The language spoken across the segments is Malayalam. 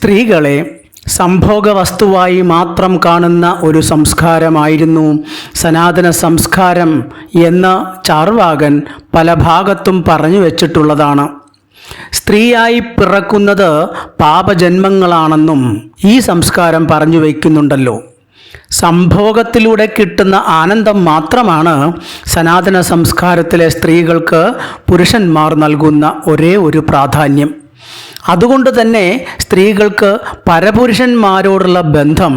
സ്ത്രീകളെ സംഭോഗ വസ്തുവായി മാത്രം കാണുന്ന ഒരു സംസ്കാരമായിരുന്നു സനാതന സംസ്കാരം എന്ന ചാർവാകൻ പല ഭാഗത്തും പറഞ്ഞു വച്ചിട്ടുള്ളതാണ്. സ്ത്രീയായി പിറക്കുന്നത് പാപജന്മങ്ങളാണെന്നും ഈ സംസ്കാരം പറഞ്ഞു വയ്ക്കുന്നുണ്ടല്ലോ സംഭോഗത്തിലൂടെ കിട്ടുന്ന ആനന്ദം മാത്രമാണ് സനാതന സംസ്കാരത്തിലെ സ്ത്രീകൾക്ക് പുരുഷന്മാർ നൽകുന്ന ഒരേ ഒരു പ്രാധാന്യം. അതുകൊണ്ട് തന്നെ സ്ത്രീകൾക്ക് പരപുരുഷന്മാരോടുള്ള ബന്ധം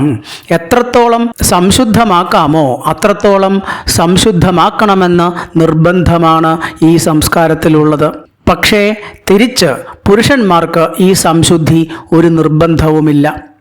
എത്രത്തോളം സംശുദ്ധമാക്കാമോ അത്രത്തോളം സംശുദ്ധമാക്കണമെന്ന് നിർബന്ധമാണ് ഈ സംസ്കാരത്തിലുള്ളത്. പക്ഷേ തിരിച്ച് പുരുഷന്മാർക്ക് ഈ സംശുദ്ധി ഒരു നിർബന്ധവുമില്ല.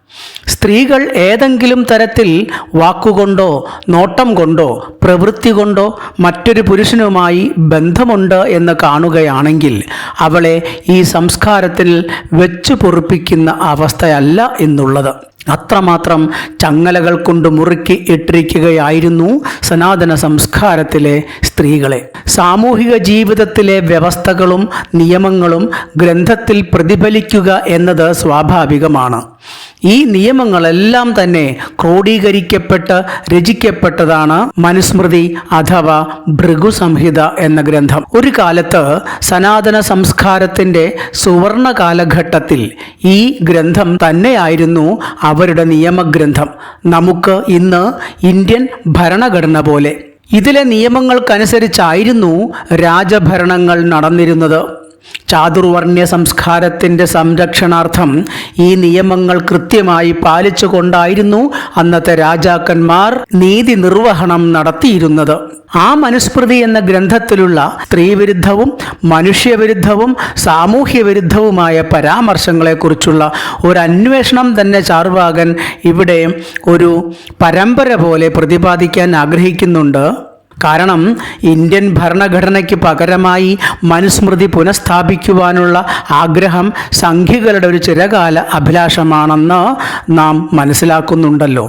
സ്ത്രീകൾ ഏതെങ്കിലും തരത്തിൽ വാക്കുകൊണ്ടോ നോട്ടം കൊണ്ടോ പ്രവൃത്തി കൊണ്ടോ മറ്റൊരു പുരുഷനുമായി ബന്ധമുണ്ട് എന്ന് കാണുകയാണെങ്കിൽ അവളെ ഈ സംസ്കാരത്തിൽ വെച്ചു പൊറുപ്പിക്കുന്ന അവസ്ഥയല്ല എന്നുള്ളത്. അത്രമാത്രം ചങ്ങലകൾ കൊണ്ട് മുറുക്കി ഇട്ടിരിക്കുകയായിരുന്നു സനാതന സംസ്കാരത്തിലെ സ്ത്രീകളെ. സാമൂഹിക ജീവിതത്തിലെ വ്യവസ്ഥകളും നിയമങ്ങളും ഗ്രന്ഥത്തിൽ പ്രതിഫലിക്കുക എന്നത് സ്വാഭാവികമാണ്. ഈ നിയമങ്ങളെല്ലാം തന്നെ ക്രോഡീകരിക്കപ്പെട്ട് രചിക്കപ്പെട്ടതാണ് മനുസ്മൃതി അഥവാ ഭൃഗുസംഹിത എന്ന ഗ്രന്ഥം. ഒരു കാലത്ത് സനാതന സംസ്കാരത്തിന്റെ സുവർണ കാലഘട്ടത്തിൽ ഈ ഗ്രന്ഥം തന്നെയായിരുന്നു അവരുടെ നിയമഗ്രന്ഥം. നമുക്ക് ഇന്ന് ഇന്ത്യൻ ഭരണഘടന പോലെ ഇതിലെ നിയമങ്ങൾക്കനുസരിച്ചായിരുന്നു രാജഭരണങ്ങൾ നടന്നിരുന്നത്. ചാതുർവർണ്യ സംസ്കാരത്തിന്റെ സംരക്ഷണാർത്ഥം ഈ നിയമങ്ങൾ കൃത്യമായി പാലിച്ചുകൊണ്ടായിരുന്നു അന്നത്തെ രാജാക്കന്മാർ നീതി നിർവഹണം നടത്തിയിരുന്നത്. ആ മനുസ്മൃതി എന്ന ഗ്രന്ഥത്തിലുള്ള സ്ത്രീവിരുദ്ധവും മനുഷ്യവിരുദ്ധവും സാമൂഹ്യ വിരുദ്ധവുമായ പരാമർശങ്ങളെക്കുറിച്ചുള്ള ഒരു അന്വേഷണം തന്നെ ചാർവാകൻ ഇവിടെ ഒരു പരമ്പര പോലെ പ്രതിപാദിക്കാൻ ആഗ്രഹിക്കുന്നുണ്ട്. കാരണം ഇന്ത്യൻ ഭരണഘടനയ്ക്ക് പകരമായി മനുസ്മൃതി പുനഃസ്ഥാപിക്കുവാനുള്ള ആഗ്രഹം സംഘികളുടെ ഒരു ചിരകാല അഭിലാഷമാണെന്ന് നാം മനസ്സിലാക്കുന്നുണ്ടല്ലോ.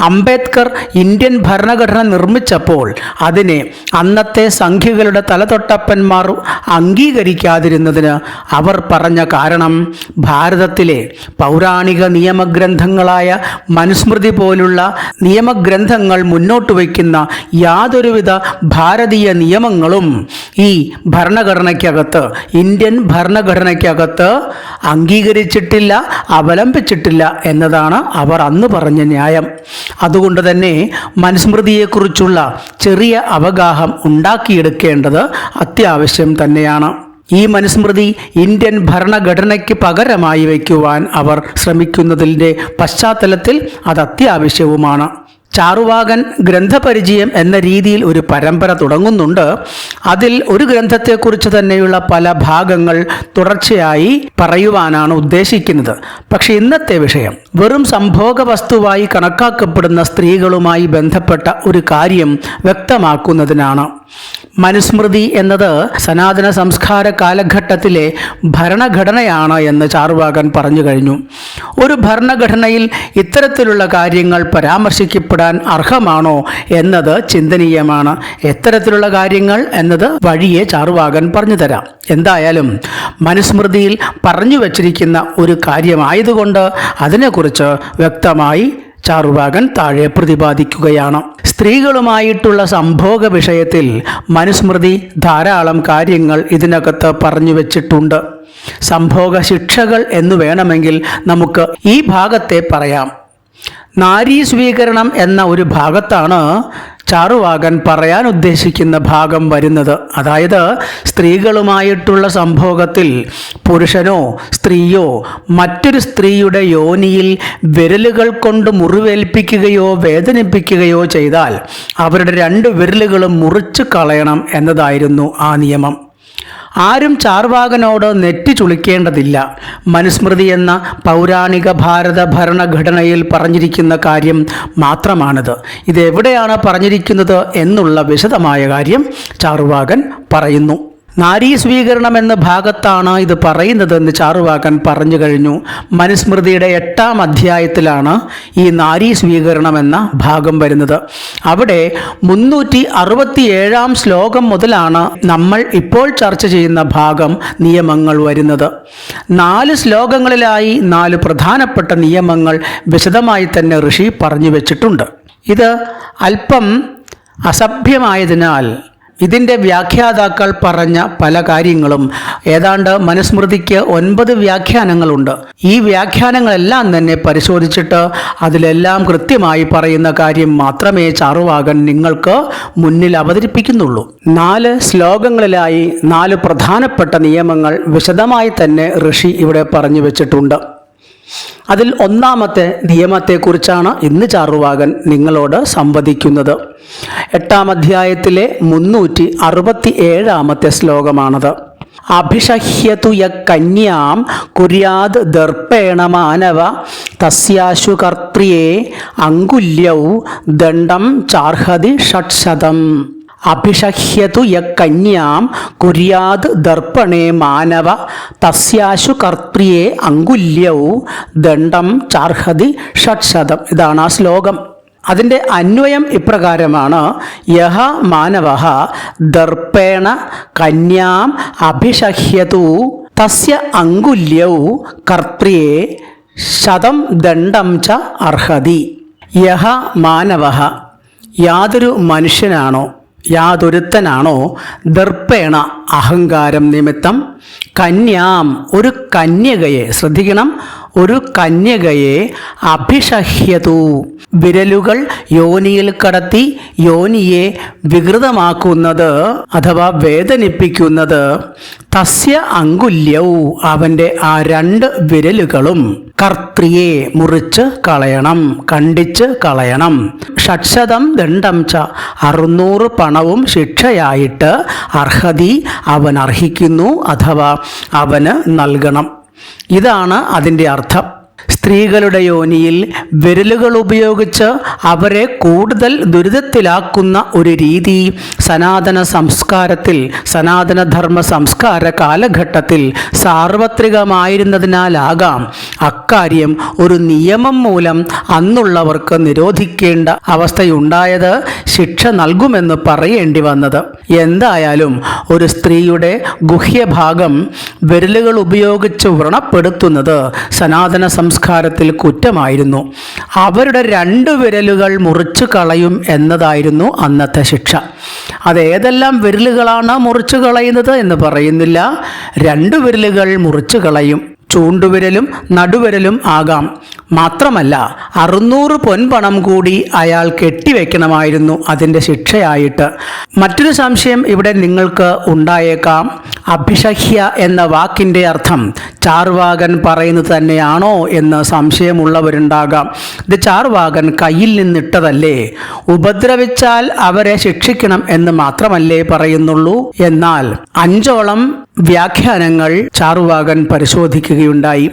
അംബേദ്കർ ഇന്ത്യൻ ഭരണഘടന നിർമ്മിച്ചപ്പോൾ അതിനെ അന്നത്തെ സംഘികളുടെ തലതൊട്ടപ്പന്മാർ അംഗീകരിക്കാതിരുന്നതിന് അവർ പറഞ്ഞ കാരണം ഭാരതത്തിലെ പൗരാണിക നിയമഗ്രന്ഥങ്ങളായ മനുസ്മൃതി പോലുള്ള നിയമഗ്രന്ഥങ്ങൾ മുന്നോട്ട് വയ്ക്കുന്ന യാതൊരുവിധ ഭാരതീയ നിയമങ്ങളും ഈ ഭരണഘടനയ്ക്കകത്ത് ഇന്ത്യൻ ഭരണഘടനയ്ക്കകത്ത് അംഗീകരിച്ചിട്ടില്ല അവലംബിച്ചിട്ടില്ല എന്നതാണ് അവർ അന്ന് പറഞ്ഞ ന്യായം. അതുകൊണ്ട് തന്നെ മനുസ്മൃതിയെക്കുറിച്ചുള്ള ചെറിയ അവഗാഹം ഉണ്ടാക്കിയെടുക്കേണ്ടത് അത്യാവശ്യം തന്നെയാണ്. ഈ മനുസ്മൃതി ഇന്ത്യൻ ഭരണഘടനയ്ക്ക് പകരമായി വയ്ക്കുവാൻ അവർ ശ്രമിക്കുന്നതിന്റെ പശ്ചാത്തലത്തിൽ അത് അത്യാവശ്യവുമാണ്. ചാറുവാകൻ ഗ്രന്ഥപരിചയം എന്ന രീതിയിൽ ഒരു പരമ്പര തുടങ്ങുന്നുണ്ട്. അതിൽ ഒരു ഗ്രന്ഥത്തെക്കുറിച്ച് തന്നെയുള്ള പല ഭാഗങ്ങൾ തുടർച്ചയായി പറയുവാനാണ് ഉദ്ദേശിക്കുന്നത്. പക്ഷെ ഇന്നത്തെ വിഷയം വെറും സംഭോഗ വസ്തുവായി കണക്കാക്കപ്പെടുന്ന സ്ത്രീകളുമായി ബന്ധപ്പെട്ട ഒരു കാര്യം വ്യക്തമാക്കുന്നതിനാണ്. മനുസ്മൃതി എന്നത് സനാതന സംസ്കാര കാലഘട്ടത്തിലെ ഭരണഘടനയാണ് എന്ന് ചാർവാകൻ പറഞ്ഞു കഴിഞ്ഞു. ഒരു ഭരണഘടനയിൽ ഇത്തരത്തിലുള്ള കാര്യങ്ങൾ പരാമർശിക്കപ്പെടാൻ അർഹമാണോ എന്നത് ചിന്തനീയമാണ്. എത്തരത്തിലുള്ള കാര്യങ്ങൾ എന്നത് വഴിയെ ചാർവാകൻ പറഞ്ഞു തരാം. എന്തായാലും മനുസ്മൃതിയിൽ പറഞ്ഞു വച്ചിരിക്കുന്ന ഒരു കാര്യമായതുകൊണ്ട് അതിനെക്കുറിച്ച് വ്യക്തമായി ചാറുവാകൻ താഴെ പ്രതിപാദിക്കുകയാണ്. സ്ത്രീകളുമായിട്ടുള്ള സംഭോഗ വിഷയത്തിൽ മനുസ്മൃതി ധാരാളം കാര്യങ്ങൾ ഇതിനകത്ത് പറഞ്ഞു വച്ചിട്ടുണ്ട്. സംഭോഗ ശിക്ഷകൾ എന്ന് വേണമെങ്കിൽ നമുക്ക് ഈ ഭാഗത്തെ പറയാം. നാരീ സ്വീകരണം എന്ന ഒരു ഭാഗത്താണ് ചാറുവാകൻ പറയാൻ ഉദ്ദേശിക്കുന്ന ഭാഗം വരുന്നത്. അതായത് സ്ത്രീകളുമായിട്ടുള്ള സംഭോഗത്തിൽ പുരുഷനോ സ്ത്രീയോ മറ്റൊരു സ്ത്രീയുടെ യോനിയിൽ വിരലുകൾ കൊണ്ട് മുറിവേൽപ്പിക്കുകയോ വേദനിപ്പിക്കുകയോ ചെയ്താൽ അവരുടെ രണ്ട് വിരലുകളും മുറിച്ചു കളയണം എന്നതായിരുന്നു ആ നിയമം. ആരും ചാർവാകനോട് നെറ്റി ചുളിക്കേണ്ടതില്ല. മനുസ്മൃതി എന്ന പൗരാണിക ഭാരത ഭരണഘടനയിൽ പറഞ്ഞിരിക്കുന്ന കാര്യം മാത്രമാണിത്. ഇതെവിടെയാണ് പറഞ്ഞിരിക്കുന്നത് എന്നുള്ള വിശദമായ കാര്യം ചാർവാകൻ പറയുന്നു. നാരീ സ്വീകരണം എന്ന ഭാഗത്താണ് ഇത് പറയുന്നതെന്ന് ചാറുവാക്കൻ പറഞ്ഞു കഴിഞ്ഞു. മനുസ്മൃതിയുടെ എട്ടാം അധ്യായത്തിലാണ് ഈ നാരീ സ്വീകരണം എന്ന ഭാഗം വരുന്നത്. അവിടെ മുന്നൂറ്റി അറുപത്തിയേഴാം ശ്ലോകം മുതലാണ് നമ്മൾ ഇപ്പോൾ ചർച്ച ചെയ്യുന്ന ഭാഗം നിയമങ്ങൾ വരുന്നത്. നാല് ശ്ലോകങ്ങളിലായി നാല് പ്രധാനപ്പെട്ട നിയമങ്ങൾ വിശദമായി തന്നെ ഋഷി പറഞ്ഞു വെച്ചിട്ടുണ്ട്. ഇത് അല്പം അസഭ്യമായതിനാൽ ഇതിന്റെ വ്യാഖ്യാതാക്കൾ പറഞ്ഞ പല കാര്യങ്ങളും. ഏതാണ്ട് മനുസ്മൃതിക്ക് ഒൻപത് വ്യാഖ്യാനങ്ങളുണ്ട്. ഈ വ്യാഖ്യാനങ്ങളെല്ലാം തന്നെ പരിശോധിച്ചിട്ട് അതിലെല്ലാം കൃത്യമായി പറയുന്ന കാര്യം മാത്രമേ ചാറുവാകൻ നിങ്ങൾക്ക് മുന്നിൽ അവതരിപ്പിക്കുന്നുള്ളൂ. നാല് ശ്ലോകങ്ങളിലായി നാല് പ്രധാനപ്പെട്ട നിയമങ്ങൾ വിശദമായി തന്നെ ഋഷി ഇവിടെ പറഞ്ഞു വെച്ചിട്ടുണ്ട്. അതിൽ ഒന്നാമത്തെ നിയമത്തെക്കുറിച്ചാണ് ഇന്ന് ചാറുവാകൻ നിങ്ങളോട് സംവദിക്കുന്നത്. എട്ടാം അധ്യായത്തിലെ മുന്നൂറ്റി അറുപത്തി ഏഴാമത്തെ ശ്ലോകമാണത്. അഭിഷഹ്യതു യ കന്യാം കുര്യാത് ദർപ്പേണ മാനവ തസ്യാശു കർത്രിയേ അങ്കുല്യൗ ദണ്ഡം ചാർഹതി ഷട്ശതം. അഭിഷഹ്യതു യക്കന്യാം കന്യാം കുര്യാത് ദർപ്പണേ മാനവ തസ്യാശു കർത്രിയെ അങ്കുല്യൗ ദണ്ഡം ചാർഹതി ഷഡ്ശതം. ഇതാണ് ആ ശ്ലോകം. അതിന്റെ അന്വയം ഇപ്രകാരമാണ്. യഹ മാനവ ദർപ്പേണ കന്യാം അഭിഷഹ്യതു തസ്യ അങ്കുല്യൗ കർത്രിയെ ശതം ദണ്ഡം ച അർഹതി. യഹ മാനവ യാതൊരു മനുഷ്യനാണോ? യാതൊരുത്തനാണോ? ദർപ്പേണ അഹങ്കാരം നിമിത്തം കന്യാം ഒരു കന്യകയെ ശ്രദ്ധിക്കണം. ഒരു കന്യകയെ അഭിഷഹ്യതു. വിരലുകൾ യോനിയിൽ കടത്തി യോനിയെ വികൃതമാക്കുന്നത് അഥവാ വേദനിപ്പിക്കുന്നത്. തസ്യ അങ്കുല്യവും അവന്റെ ആ രണ്ട് വിരലുകളും കർത്രിയെ മുറിച്ച് കളയണം കണ്ടിച്ച് കളയണം. ഷഡ്ശതം ദണ്ഡം ച അറുന്നൂറ് പണവും ശിക്ഷയായിട്ട് അർഹതി അവൻ അർഹിക്കുന്നു അഥവാ അവന് നൽകണം. ഇതാണ് അതിന്റെ അർത്ഥം. സ്ത്രീകളുടെ യോനിയിൽ വിരലുകൾ ഉപയോഗിച്ച് അവരെ കൂടുതൽ ദുരിതത്തിലാക്കുന്ന ഒരു രീതി സനാതന സംസ്കാരത്തിൽ സനാതനധർമ്മ സംസ്കാര കാലഘട്ടത്തിൽ സാർവത്രികമായിരുന്നതിനാലാകാം അക്കാര്യം ഒരു നിയമം മൂലം അന്നുള്ളവർക്ക് നിരോധിക്കേണ്ട അവസ്ഥയുണ്ടായത് ശിക്ഷ നൽകുമെന്ന് പറയേണ്ടി വന്നത്. എന്തായാലും ഒരു സ്ത്രീയുടെ ഗുഹ്യഭാഗം വിരലുകൾ ഉപയോഗിച്ച് വ്രണപ്പെടുത്തുന്നത് സനാതന സംസ്കാരത്തിൽ കുറ്റമായിരുന്നു. അവരുടെ രണ്ട് വിരലുകൾ മുറിച്ചു കളയും എന്നതായിരുന്നു അന്നത്തെ ശിക്ഷ. അതേതെല്ലാം വിരലുകളാണ് മുറിച്ചു കളയുന്നത് എന്ന് പറയുന്നില്ല. രണ്ട് വിരലുകൾ മുറിച്ചു കളയും. ചൂണ്ടുവിരലും നടുവിരലും ആകാം. മാത്രമല്ല അറുന്നൂറ് പൊൻപണം കൂടി അയാൾ കെട്ടിവെക്കണമായിരുന്നു അതിന്റെ ശിക്ഷയായിട്ട്. മറ്റൊരു സംശയം ഇവിടെ നിങ്ങൾക്ക് ഉണ്ടായേക്കാം. അഭിഷഹ്യ എന്ന വാക്കിന്റെ അർത്ഥം ചാർവാകൻ പറയുന്നത് തന്നെയാണോ എന്ന് സംശയമുള്ളവരുണ്ടാകാം. ഇത് ചാർവാകൻ കയ്യിൽ നിന്നിട്ടതല്ലേ? ഉപദ്രവിച്ചാൽ അവരെ ശിക്ഷിക്കണം എന്ന് മാത്രമല്ലേ പറയുന്നുള്ളൂ. എന്നാൽ അഞ്ചോളം വ്യാഖ്യാനങ്ങൾ ചാറുവാകൻ പരിശോധിക്കുകയുണ്ടായി.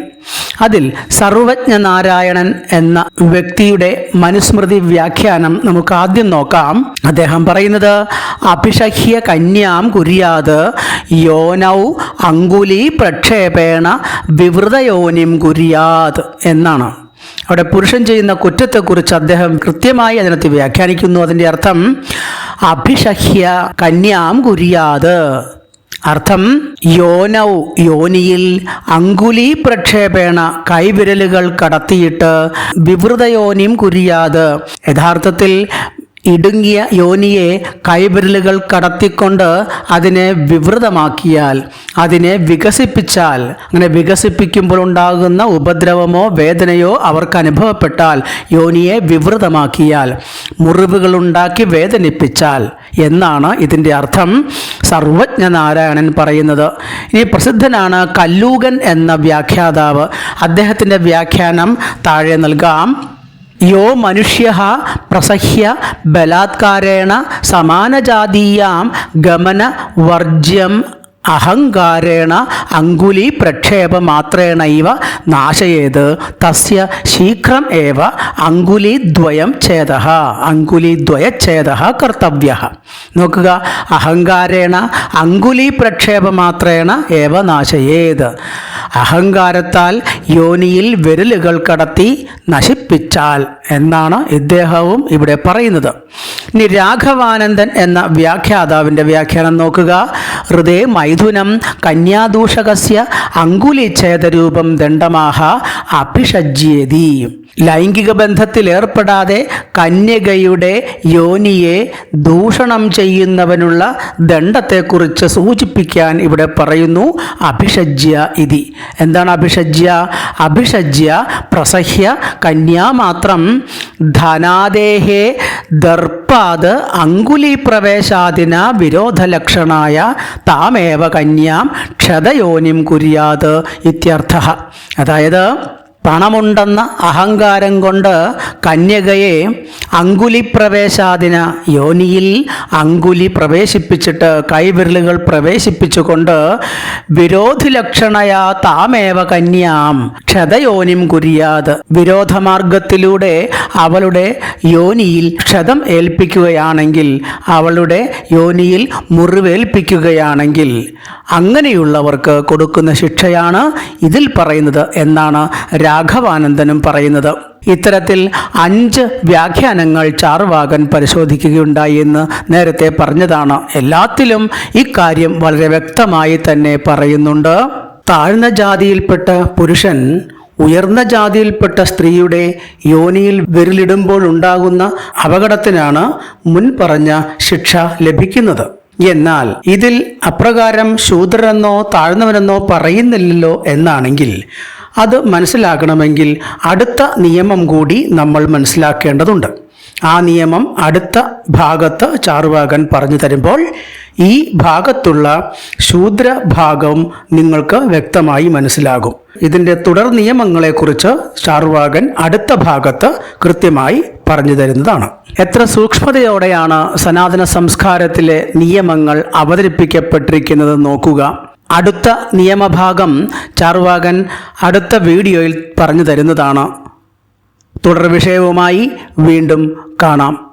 അതിൽ സർവജ്ഞനാരായണൻ എന്ന വ്യക്തിയുടെ മനുസ്മൃതി വ്യാഖ്യാനം നമുക്ക് ആദ്യം നോക്കാം. അദ്ദേഹം പറയുന്നത് അഭിഷഹ്യ കന്യാം കുര്യാത് യോനൗ അങ്കുലി പ്രക്ഷേപേണ വിവൃതയോനിം കുര്യാത് എന്നാണ്. അവിടെ പുരുഷൻ ചെയ്യുന്ന കുറ്റത്തെക്കുറിച്ച് അദ്ദേഹം കൃത്യമായി അതിനകത്ത് വ്യാഖ്യാനിക്കുന്നു. അതിന്റെ അർത്ഥം അഭിഷഹ്യ കന്യാം കുര്യാത് അർത്ഥം യോനൗ യോനിയിൽ അങ്കുലി പ്രക്ഷേപേണ കൈവിരലുകൾ കടത്തിയിട്ട് വിവൃതയോനിയും കുരിയാത്. യഥാർത്ഥത്തിൽ ഇടുങ്ങിയ യോനിയെ കൈവിരലുകൾ കടത്തിക്കൊണ്ട് അതിനെ വിവൃതമാക്കിയാൽ അതിനെ വികസിപ്പിച്ചാൽ അങ്ങനെ വികസിപ്പിക്കുമ്പോൾ ഉണ്ടാകുന്ന ഉപദ്രവമോ വേദനയോ അവർക്ക് അനുഭവപ്പെട്ടാൽ യോനിയെ വിവൃതമാക്കിയാൽ മുറിവുകളുണ്ടാക്കി വേദനിപ്പിച്ചാൽ എന്നാണ് ഇതിന്റെ അർത്ഥം. സർവജ്ഞ നാരായണൻ പറയുന്നത്. ഇനി പ്രസിദ്ധനാണ് കല്ലൂകൻ എന്ന വ്യാഖ്യാതാവ്. അദ്ദേഹത്തിന്റെ വ്യാഖ്യാനം താഴെ നൽകാം. യോ മനുഷ്യ പ്രസഹ്യ ബലാത്കാരേണ സമാനജാതീയാം ഗമന വർജ്യം അഹങ്കാരേണ അങ്കുലി പ്രക്ഷേപ പ്രക്ഷേപമാത്രേണൈവ നാശയേത്. തസ്യ ശീഘ്രം ഏവ അങ്കുലിദ്വയം ഛേദ. അങ്കുലിദ്വയഛേദ കർത്തവ്യ. നോക്കുക അഹങ്കാരേണ അങ്കുലി പ്രക്ഷേപ മാത്രേണ ഏവ നാശയേത്. അഹങ്കാരത്താൽ യോനിയിൽ വിരലുകൾ കടത്തി നശിപ്പിച്ചാൽ എന്നാണ് ഇദ്ദേഹവും ഇവിടെ പറയുന്നത്. ഇനി രാഘവാനന്ദൻ എന്ന വ്യാഖ്യാതാവിന്റെ വ്യാഖ്യാനം നോക്കുക. ഹൃദയ മൈഥുനം കന്യാദൂഷകസ്യ അങ്കുലിച്ഛേദരൂപം ദണ്ഡമാഹ അഭിഷജ്യേതി. ലൈംഗിക ബന്ധത്തിൽ ഏർപ്പെടാതെ കന്യകയുടെ യോനിയെ ദൂഷണം ചെയ്യുന്നവനുള്ള ദണ്ഡത്തെക്കുറിച്ച് സൂചിപ്പിക്കാൻ ഇവിടെ പറയുന്നു അഭിഷജ്യ ഇതി. എന്താണ് അഭിഷജ്യ? അഭിഷജ്യ പ്രസഹ്യ കന്യാ മാത്രം ധനാദേഹേ ദർപ്പാത് അങ്കുലി പ്രവേശാദിന വിരോധലക്ഷണായ താമേവ കന്യാം ക്ഷതയോനിം കുര്യാത് ഇത്യർത്ഥ. അതായത് പണമുണ്ടെന്ന അഹങ്കാരം കൊണ്ട് കന്യകയെ അങ്കുലി പ്രവേശാദിന യോനിയിൽ അങ്കുലി പ്രവേശിപ്പിച്ചിട്ട് കൈവിരലുകൾ പ്രവേശിപ്പിച്ചുകൊണ്ട് വിരോധി ലക്ഷണയാ താമേവ കന്യാം ക്ഷതയോനിം കുരിയാത്. വിരോധമാർഗത്തിലൂടെ അവളുടെ യോനിയിൽ ക്ഷതം ഏൽപ്പിക്കുകയാണെങ്കിൽ അവളുടെ യോനിയിൽ മുറിവേൽപ്പിക്കുകയാണെങ്കിൽ അങ്ങനെയുള്ളവർക്ക് കൊടുക്കുന്ന ശിക്ഷയാണ് ഇതിൽ പറയുന്നത് എന്നാണ് രാഘവാനന്ദനും പറയുന്നത് ഇത്തരത്തിൽ അഞ്ച് വ്യാഖ്യാനങ്ങൾ ചാർവാകൻ പരിശോധിക്കുകയുണ്ടായി എന്ന് നേരത്തെ പറഞ്ഞതാണ്. എല്ലാത്തിലും ഇക്കാര്യം വളരെ വ്യക്തമായി തന്നെ പറയുന്നുണ്ട്. താഴ്ന്ന ജാതിയിൽപ്പെട്ട പുരുഷൻ ഉയർന്ന ജാതിയിൽപ്പെട്ട സ്ത്രീയുടെ യോനിയിൽ വിരലിടുമ്പോൾ ഉണ്ടാകുന്ന അപകടത്തിനാണ് മുൻ പറഞ്ഞ ശിക്ഷ ലഭിക്കുന്നത്. എന്നാൽ ഇതിൽ അപ്രകാരം ശൂദ്രനെന്നോ താഴ്ന്നവനെന്നോ പറയുന്നില്ലല്ലോ എന്നാണെങ്കിൽ അത് മനസ്സിലാക്കണമെങ്കിൽ അടുത്ത നിയമം കൂടി നമ്മൾ മനസ്സിലാക്കേണ്ടതുണ്ട്. ആ നിയമം അടുത്ത ഭാഗത്ത് ചാറുവാകൻ പറഞ്ഞു തരുമ്പോൾ ഈ ഭാഗത്തുള്ള ശൂദ്ര ഭാഗം നിങ്ങൾക്ക് വ്യക്തമായി മനസ്സിലാകും. ഇതിന്റെ തുടർ നിയമങ്ങളെക്കുറിച്ച് ചാറുവാകൻ അടുത്ത ഭാഗത്ത് കൃത്യമായി പറഞ്ഞു തരുന്നതാണ്. എത്ര സൂക്ഷ്മതയോടെയാണ് സനാതന സംസ്കാരത്തിലെ നിയമങ്ങൾ അവതരിപ്പിക്കപ്പെട്ടിരിക്കുന്നത് നോക്കുക. അടുത്ത നിയമഭാഗം ചാർവാകൻ അടുത്ത വീഡിയോയിൽ പറഞ്ഞു തരുന്നതാണ്. തുടർ വിഷയവുമായി വീണ്ടും കാണാം.